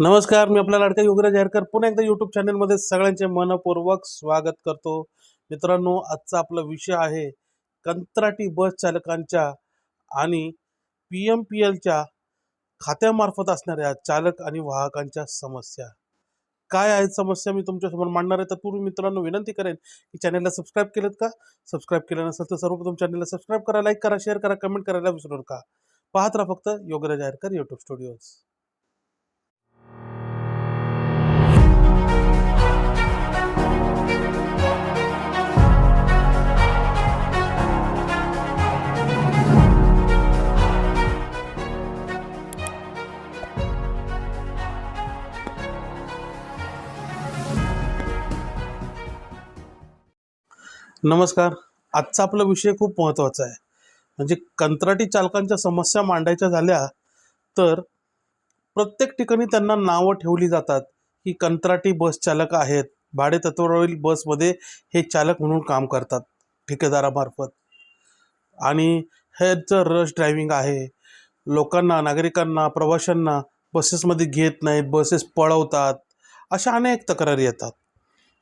नमस्कार मी आपला लाडका योगराज जाहीरकर पुन्हा एकदा यूट्यूब चॅनलमध्ये सगळ्यांचे मनपूर्वक स्वागत करतो. मित्रांनो आजचा आपला विषय आहे कंत्राटी बस चालकांच्या आणि पी एम पी एलच्या खात्यामार्फत असणाऱ्या चालक आणि वाहकांच्या समस्या. काय आहेत समस्या मी तुमच्यासमोर मांडणार आहे तर पूर्वी मित्रांनो विनंती करेन की चॅनलला सबस्क्राईब केलं का? सबस्क्राईब केलं नसेल तर सर्वप्रथम चॅनलला सबस्क्राईब करा लाईक करा शेअर करा कमेंट करायला विसरू नका. पाहत राहा फक्त योगराज जाहीरकर यूट्यूब स्टुडिओज नमस्कार. आजचा आपला विषय खूप महत्त्वाचा आहे. म्हणजे कंत्राटी चालकांच्या समस्या मांडायच्या झाल्या तर प्रत्येक ठिकाणी त्यांना नावं ठेवली जातात की कंत्राटी बस चालक आहेत. भाडे तत्वावरील बसमध्ये हे चालक म्हणून काम करतात ठेकेदारामार्फत. आणि ह्याचं रश ड्रायव्हिंग आहे लोकांना नागरिकांना प्रवाशांना बसेसमध्ये घेत नाहीत बसेस पळवतात अशा अनेक तक्रारी येतात.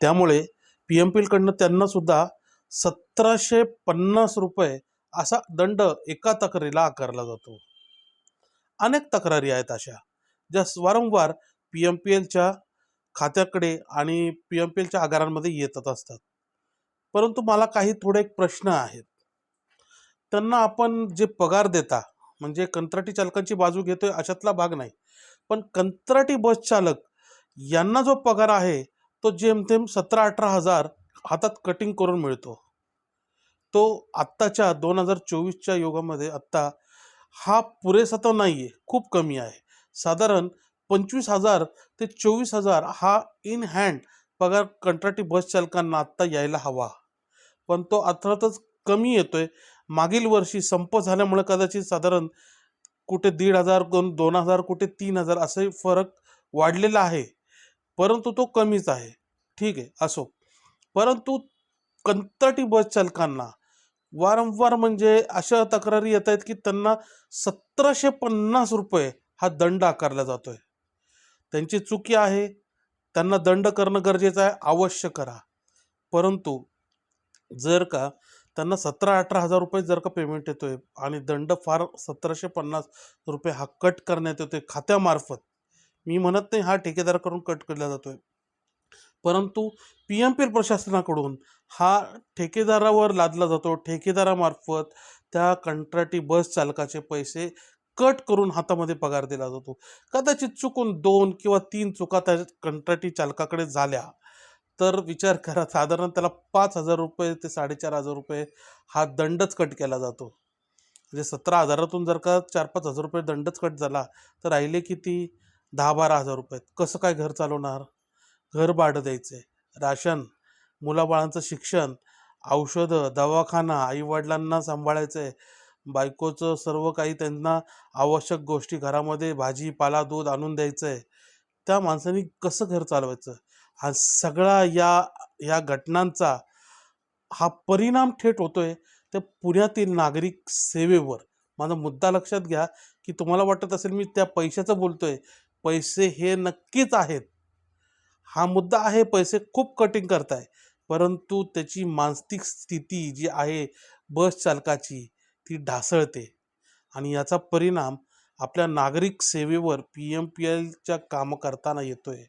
त्यामुळे पी एम पीलकडनं त्यांनासुद्धा सतराशे पन्नास रुपये असा दंड एका तक्रारीला आकारला जातो. अनेक तक्रारी आहेत अशा ज्या वारंवार पी एम पी एलच्या खात्याकडे आणि पी एम पी एलच्या आगारांमध्ये येतच असतात. परंतु मला काही थोडे एक प्रश्न आहेत. त्यांना आपण जे पगार देता म्हणजे कंत्राटी चालकांची बाजू घेतोय अशातला भाग नाही. पण कंत्राटी बस चालक यांना जो पगार आहे तो जेमतेम सतरा अठरा हजार हातात कटिंग करून मिळतो. तो आत्ताच्या दोन हजार चोवीसच्या युगामध्ये आत्ता हा पुरेसा तर नाही आहे खूप कमी आहे. साधारण पंचवीस हजार ते चोवीस हजार हा इन हँड पगार कंत्राटी बस चालकांना आत्ता यायला हवा. पण तो अर्थातच कमी येतोय. मागील वर्षी संप झाल्यामुळे कदाचित साधारण कुठे दीड हजार दोन दोन हजार कुठे तीन हजार असे फरक वाढलेला आहे. परंतु तो कमीच आहे. ठीक आहे असो. परंतु कंत्राटी बस चालकांना वारंवार म्हणजे अशा तक्रारी येत आहेत की त्यांना सतराशे पन्नास रुपये हा दंड आकारला जातोय. त्यांची चुकी आहे. त्यांना दंड करणं गरजेचं आहे. अवश्य करा. परंतु जर का त्यांना सतरा अठरा हजार रुपये जर का पेमेंट येतोय आणि दंड फार सतराशे पन्नास रुपये हा कट करण्यात येतोय खात्यामार्फत मी म्हणत नाही हा ठेकेदाराकडून कट केला जातोय. परंतु पी एम पी एल प्रशासनाकडून हा ठेकेदारावर लादला जातो. ठेकेदारामार्फत त्या कंत्राटी बस चालकाचे पैसे कट करून हातामध्ये पगार दिला जातो. कदाचित चुकून दोन किंवा तीन चुका त्या कंत्राटी चालकाकडे झाल्या तर विचार करा साधारण त्याला पाच हजार रुपये ते साडेचार हजार रुपये हा दंडच कट केला जातो. म्हणजे सतरा हजारातून जर का चार पाच हजार रुपये दंडच कट झाला तर राहिले किती? दहा बारा हजार रुपये. कसं काय घर चालवणार? घर भाडं द्यायचं. आहे राशन मुलाबाळांचं शिक्षण औषधं दवाखाना आईवडिलांना सांभाळायचं. आहे बायकोचं सर्व काही त्यांना आवश्यक गोष्टी घरामध्ये भाजीपाला दूध आणून द्यायचं. आहे त्या माणसांनी कसं घर चालवायचं? हा सगळा या या घटनांचा हा परिणाम थेट होतोय त्या पुण्यातील नागरिक सेवेवर. माझा मुद्दा लक्षात घ्या की तुम्हाला वाटत असेल मी त्या पैशाचं बोलतोय. पैसे हे नक्कीच आहेत. हा मुद्दा आहे पैसे खूप कटिंग करताय. परंतु त्याची मानसिक स्थिती जी आहे बस चालकाची ती ढासळते. आणि याचा परिणाम आपल्या नागरिक सेवेवर पी एम पी एलच्या कामं करताना येतो आहे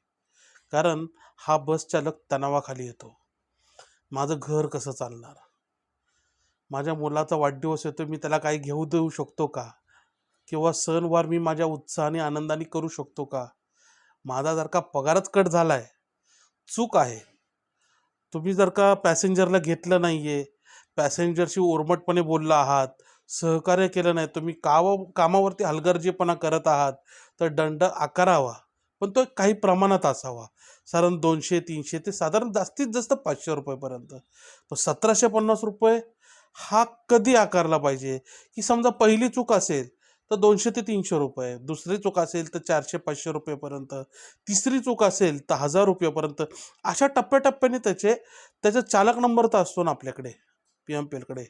कारण हा बस चालक तणावाखाली येतो. माझं घर कसं चालणार? माझ्या मुलाचा वाढदिवस येतो मी त्याला काही घेऊ देऊ शकतो का? किंवा सणवार मी माझ्या उत्साहाने आनंदाने करू शकतो का? माझा जर का पगारच कट झाला आहे चूक आहे. तुम्ही जर का पॅसेंजरला घेतलं नाही आहे पॅसेंजरशी ओरमटपणे बोलला आहात सहकार्य केलं नाही तुम्ही काव कामावरती हलगर्जीपणा करत आहात तर दंड आकारावा पण तो काही प्रमाणात असावा. साधारण दोनशे तीनशे ते साधारण जास्तीत जास्त पाचशे रुपयेपर्यंत. पण सतराशे पन्नास रुपये हा कधी आकारला पाहिजे? की समजा पहिली चूक असेल तर दोनशे ते तीनशे रुपये दुसरी चूक असेल तर चारशे पाचशे रुपयेपर्यंत. तिसरी चूक असेल तर हजार रुपयेपर्यंत. अशा टप्प्याटप्प्याने त्याचे त्याचा चालक नंबर तर असतो ना आपल्याकडे पी एम पी एलकडे.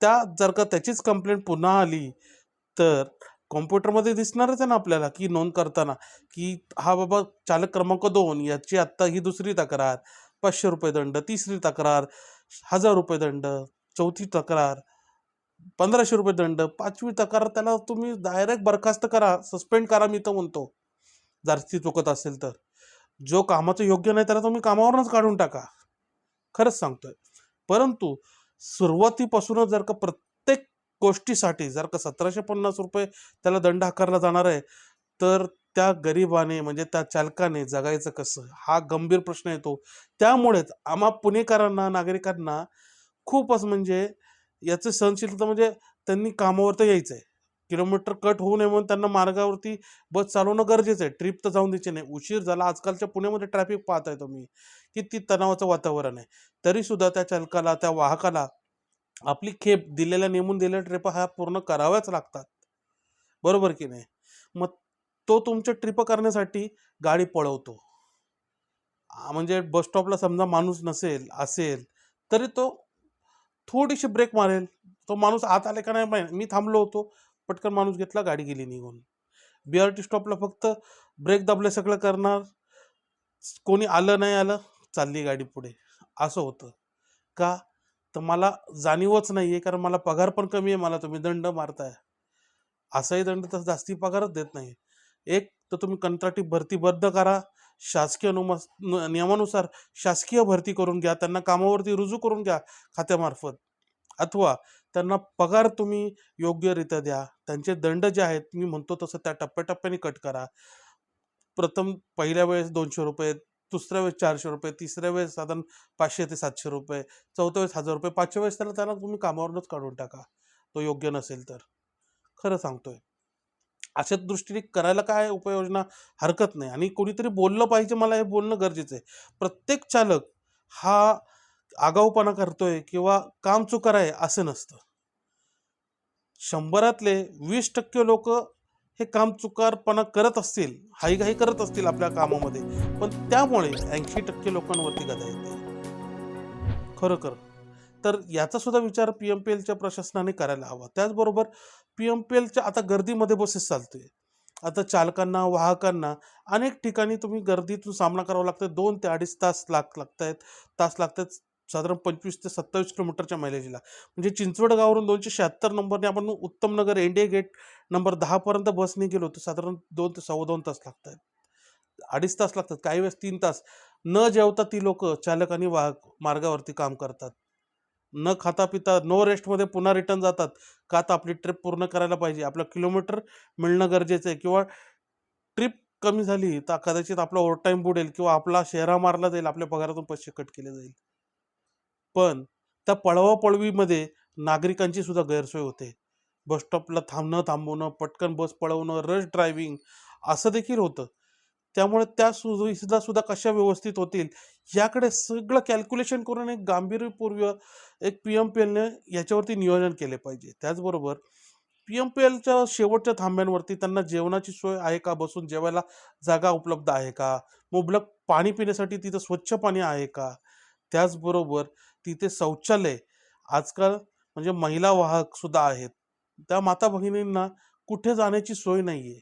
त्या जर का त्याचीच कंप्लेंट पुन्हा आली तर कॉम्प्युटरमध्ये दिसणारच आहे ना आपल्याला की नोंद करताना की हा बाबा चालक क्रमांक दोन याची आत्ता ही दुसरी तक्रार पाचशे रुपये दंड तिसरी तक्रार हजार रुपये दंड चौथी तक्रार पंधराशे रुपये दंड पाचवी तक्रार त्याला तुम्ही डायरेक्ट बरखास्त करा सस्पेंड करा मी तर म्हणतो. जर ती चुकत असेल तर. जो कामाचं योग्य नाही त्याला तुम्ही कामावरूनच काढून टाका. खरंच सांगतोय. परंतु सुरुवातीपासूनच जर का प्रत्येक गोष्टीसाठी जर का सतराशे पन्नास रुपये त्याला दंड आकारला जाणार आहे तर त्या गरिबाने म्हणजे त्या चालकाने जगायचं कसं? हा गंभीर प्रश्न येतो. त्यामुळेच आम्हा पुणेकरांना नागरिकांना खूपच म्हणजे याचं सहनशीलता म्हणजे त्यांनी कामावर तर यायचं आहे किलोमीटर कट होऊ नये म्हणून त्यांना मार्गावरती बस चालवणं गरजेचं आहे. ट्रिप तर जाऊन द्यायची नाही. उशीर झाला. आजकालच्या पुण्यामध्ये ट्रॅफिक पाहताय तुम्ही. किती तणावाचं वातावरण आहे. तरीसुद्धा त्या चालकाला त्या वाहकाला आपली खेप दिलेल्या नेमून दिलेल्या ट्रिप ह्या पूर्ण कराव्याच लागतात. बरोबर की नाही? मग तो तुमच्या ट्रिप करण्यासाठी गाडी पळवतो. म्हणजे बस स्टॉपला समजा माणूस नसेल असेल तरी तो थोडीशी ब्रेक मारेल. तो माणूस आत आले का नाही माहिती. मी थांबलो होतो. पटकन माणूस घेतला गाडी गेली निघून. बी आर टी स्टॉपला फक्त ब्रेक दाबले सगळं करणार. कोणी आलं नाही आलं चालली गाडी पुढे. असं होतं. का? तर मला जाणीवच नाही आहे कारण मला पगार पण कमी आहे. मला तुम्ही दंड मारताय. असाही दंड तर जास्ती पगारच देत नाही एक तर तुम्ही कंत्राटी भरती बद्ध करा. शासकीय अनुमा न- नियमानुसार शासकीय भरती करून घ्या त्यांना कामावरती रुजू करून घ्या खात्यामार्फत. अथवा त्यांना पगार तुम्ही योग्यरित्या द्या त्यांचे दंड जे आहेत मी म्हणतो तसं त्या टप्प्याटप्प्याने कट करा. प्रथम पहिल्या वेळेस दोनशे रुपये दुसऱ्या वेळेस चारशे रुपये तिसऱ्या वेळेस साधारण पाचशे ते सातशे रुपये चौथ्या वेळेस हजार रुपये पाचव्या वेळेस त्याला त्यांना तुम्ही कामावरूनच काढून टाका. तो योग्य नसेल तर. खरं सांगतोय. अशा दृष्टीने करायला काय उपाययोजना हरकत नाही. आणि कोणीतरी बोललं पाहिजे मला हे बोलणं गरजेचं आहे. प्रत्येक चालक हा आगाऊपणा करतोय किंवा काम चुकार आहे असं नसतं. शंभरातले वीस टक्के लोक हे काम चुकारपणा करत असतील हाईघाई करत असतील आपल्या कामामध्ये. पण त्यामुळे ऐंशी टक्के लोकांवरती गदा येते. खरोखर तर याचा सुद्धा विचार पी एम पी एलच्या प्रशासनाने करायला हवा. त्याचबरोबर पी एम पी एलच्या आता गर्दीमध्ये बसेस चालतोय. आता चालकांना वाहकांना अनेक ठिकाणी तुम्ही गर्दीतून सामना करावा लागतो दोन ते अडीच तास लाग लागत आहेत तास लागत आहेत साधारण पंचवीस ते सत्तावीस किलोमीटरच्या मायलेजला म्हणजे चिंचवड गावावरून दोनशे शहात्तर नंबरने आपण उत्तम नगर इंडिया गेट नंबर दहापर्यंत बसने गेलो तर साधारण दोन ते सव्वा दोन तास लागत आहेत अडीच तास लागतात. काही वेळेस तीन तास. न जेवता ती लोक चालक आणि वाहक मार्गावरती काम करतात. न खाता पिता नो रेस्टमध्ये पुन्हा रिटर्न जातात. का तर आपली ट्रिप पूर्ण करायला पाहिजे? आपलं किलोमीटर मिळणं गरजेचं आहे. किंवा ट्रिप कमी झाली तर कदाचित आपला ओव्हरटाईम बुडेल किंवा आपला शेहरा मारला जाईल आपल्या पगारातून पैसे कट केले जाईल. पण त्या पळवापळवीमध्ये नागरिकांची सुद्धा गैरसोय होते. बसस्टॉपला थांबणं थांबवणं पटकन बस पळवणं रश ड्रायव्हिंग असं देखील होतं. त्यामुळे त्या सुद्धा सुद्धा कशा व्यवस्थित होतील याकडे सगळं कॅल्क्युलेशन करून एक गांभीर्यपूर्व एक पी एम पी एलने याच्यावरती नियोजन केले पाहिजे. त्याचबरोबर पी एम पी एलच्या शेवटच्या थांब्यांवरती त्यांना जेवणाची सोय आहे का बसून? जेवायला जागा उपलब्ध आहे का? मुबलक पाणी पिण्यासाठी तिथं स्वच्छ पाणी आहे का? त्याचबरोबर तिथे शौचालय आजकाल म्हणजे महिला वाहक सुद्धा आहेत. त्या माता भगिनींना कुठे जाण्याची सोय नाही आहे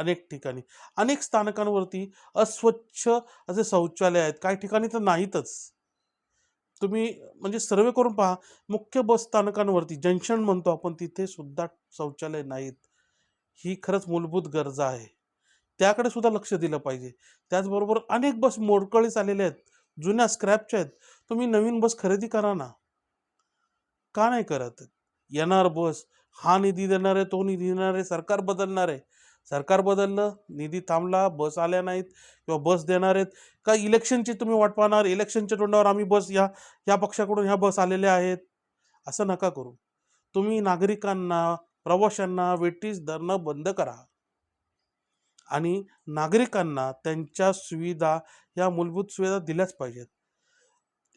अनेक ठिकाणी. अनेक स्थानकांवरती अस्वच्छ असे शौचालय आहेत. काही ठिकाणी तर नाहीतच. तुम्ही म्हणजे सर्वे करून पहा. मुख्य बस स्थानकांवरती जंक्शन म्हणतो आपण तिथे सुद्धा शौचालय नाहीत. ही खरंच मूलभूत गरजा आहे. त्याकडे सुद्धा लक्ष दिलं पाहिजे. त्याचबरोबर अनेक बस मोडकळीस आलेल्या आहेत. जुन्या स्क्रॅपच्या आहेत. तुम्ही नवीन बस खरेदी करा ना. का नाही करत? येणार बस. हा निधी देणार आहे तो निधी देणार आहे सरकार बदलणार आहे. सरकार बदललं निधी थांबला बस आल्या नाहीत किंवा बस देणार आहेत. का इलेक्शनची तुम्ही वाट पाहणार? इलेक्शनच्या तोंडावर आम्ही बस या या पक्षाकडून ह्या बस आलेल्या आहेत. असं नका करू. तुम्ही नागरिकांना प्रवाशांना वेटीस धरणं बंद करा. आणि नागरिकांना त्यांच्या सुविधा या मूलभूत सुविधा दिल्याच पाहिजेत.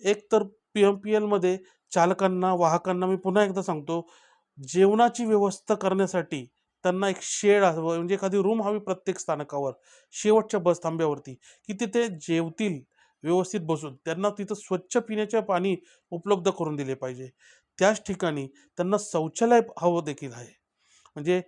एक तर पी एम पी एलमध्ये चालकांना वाहकांना मी पुन्हा एकदा सांगतो जेवणाची व्यवस्था करण्यासाठी त्यांना एक शेड हवं म्हणजे एखादी रूम हवी प्रत्येक स्थानकावर शेवटच्या बस थांब्यावरती. की तिथे जेवतील व्यवस्थित बसून त्यांना तिथं स्वच्छ पिण्याचे पाणी उपलब्ध करून दिले पाहिजे. त्याच ठिकाणी त्यांना शौचालय हवं देखील आहे. म्हणजे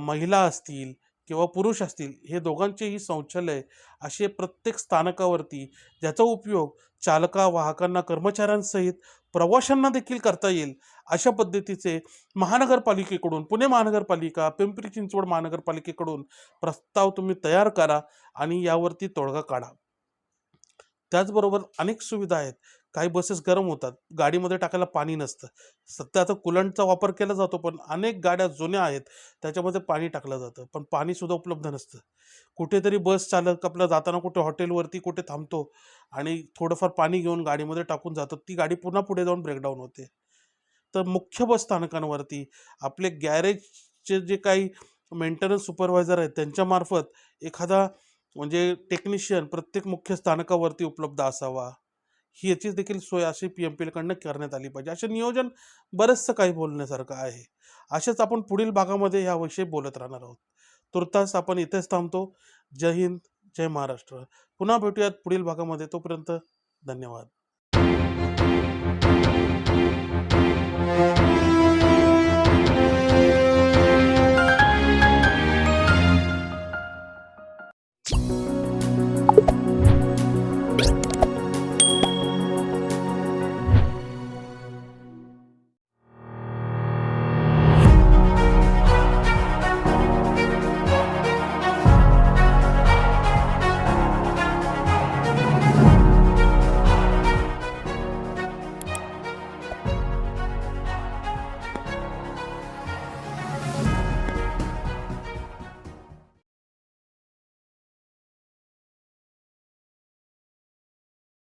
महिला असतील किंवा पुरुष असतील हे दोघांचेही शौचालय असे प्रत्येक स्थानकावरती ज्याचा उपयोग चालका वाहकांना कर्मचाऱ्यांसहित प्रवाशांना देखील करता येईल. अशा पद्धतीचे महानगरपालिकेकडून पुणे महानगरपालिका पिंपरी चिंचवड महानगरपालिकेकडून प्रस्ताव तुम्ही तयार करा आणि यावरती तोडगा काढा. त्याचबरोबर अनेक सुविधा आहेत. काही बसेस गरम होतात. गाडीमध्ये टाकायला पाणी नसतं. सध्या आता कुलंटचा वापर केला जातो पण अनेक गाड्या जुन्या आहेत. त्याच्यामध्ये पाणी टाकलं जातं पण पाणीसुद्धा उपलब्ध नसतं. कुठेतरी बस चालक आपलं जाताना कुठे हॉटेलवरती कुठे थांबतो आणि थोडंफार पाणी घेऊन गाडीमध्ये टाकून जातो. ती गाडी पुन्हा पुढे जाऊन ब्रेकडाऊन होते. तर मुख्य बस स्थानकांवरती. आपले गॅरेजचे जे काही मेंटेनन्स सुपरवायझर आहेत त्यांच्यामार्फत एखादा म्हणजे टेक्निशियन प्रत्येक मुख्य स्थानकावरती उपलब्ध असावा. ही याची देखील सोय अशी पी एम पीकडनं करण्यात आली पाहिजे. असे नियोजन बरंचसं काही बोलण्यासारखं आहे. असेच आपण पुढील भागामध्ये याविषयी बोलत राहणार आहोत. तुर्तास आपण इथेच थांबतो. जय हिंद जय महाराष्ट्र. पुन्हा भेटूयात पुढील भागामध्ये. तोपर्यंत धन्यवाद.